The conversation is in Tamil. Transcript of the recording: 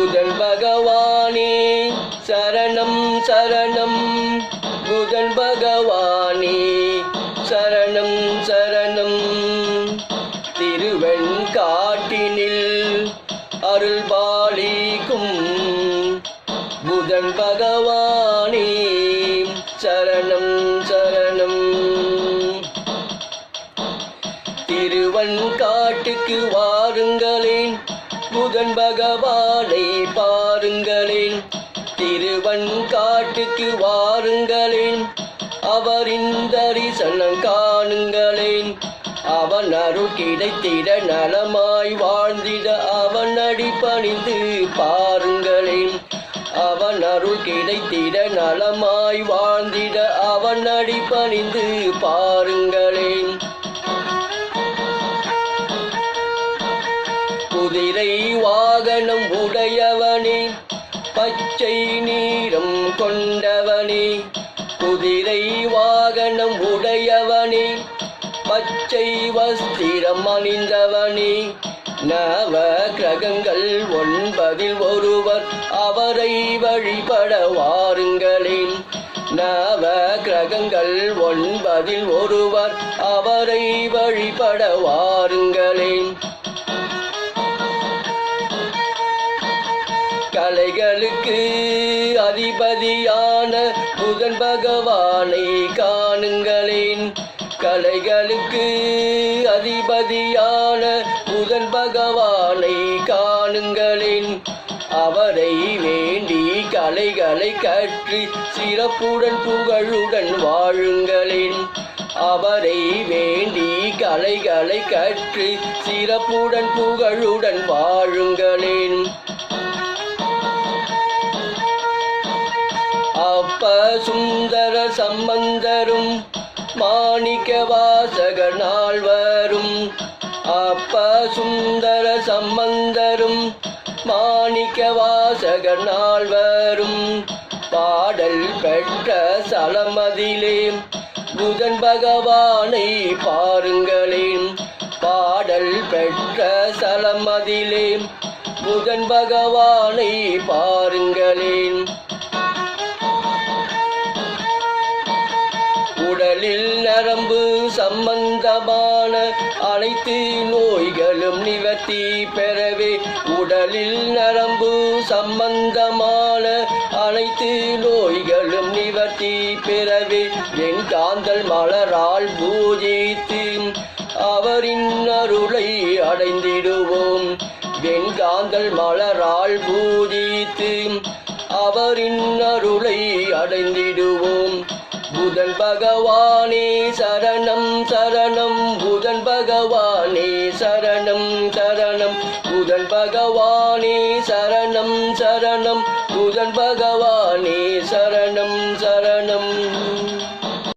புதன் பகவானே சரணம் சரணம். புதன் பகவானே சரணம் சரணம். திருவெண்காட்டினில் அருள் பாலிக்கும். புதன் பகவானே சரணம் சரணம். திருவன் காட்டுக்கு வா திருவன் காட்டுக்கு வாருங்களேன் அவரின் தரிசனம் காணுங்களேன். அவன் அருள் கிடைத்திட நலமாய் வாழ்ந்திட அவன் அடி பணிந்து பாருங்களேன். அவன் அருள் கிடைத்திட நலமாய் வாழ்ந்திட அவன் அடி பணிந்து பாருங்களேன். குதிரை வாகனம் உடையவனே பச்சை நீ கொண்டவனே. குதிரை வாகனம் உடையவனே. பச்சை வஸ்திரம் அணிந்தவனே. நவ கிரகங்கள் ஒன்பதில் ஒருவர் அவரை வழிபட வாருங்களேன். நவ கிரகங்கள் ஒன்பதில் ஒருவர் அவரை வழிபட வாருங்களேன். கலைகளுக்கு அதிபதியான புதன் பகவானை காணுங்களேன். கலைகளுக்கு அதிபதியான புதன் பகவானை காணுங்களேன். அவரை வேண்டி கலைகளை கற்றி சிறப்புடன் புகழுடன் வாழுங்களேன். அவரை வேண்டி கலைகளை கற்று சிறப்புடன் புகழுடன் வாழுங்களேன். சுந்தர சம்பந்தரும் மாணிக்க வாசகர் நால்வரும். அப்ப சுந்தர சம்பந்தரும் மாணிக்க வாசகர் நால்வரும். பாடல் பெற்ற சலமதிலே புதன் பகவானை பாருங்களேன். பாடல் பெற்ற சலமதிலே புதன் பகவானை பாருங்களேன். நரம்பு சம்பந்தமான அனைத்து நோய்களும் நிவர்த்தி பெறவே. உடலில் நரம்பு சம்பந்தமான அனைத்து நோய்களும் நிவர்த்தி பெறவே. என் காந்தல் மலரால் பூஜித்து அவரின் அருளை அடைந்திடுவோம். வெண்காந்தல் மலரால் பூஜித்து அவரின் அருளை அடைந்திடுவோம். புதன் பகவானே சரணம் சரணம். புதன் பகவானே சரணம் சரணம். புதன் பகவானே சரணம் சரணம். புதன் பகவானே சரணம் சரணம்.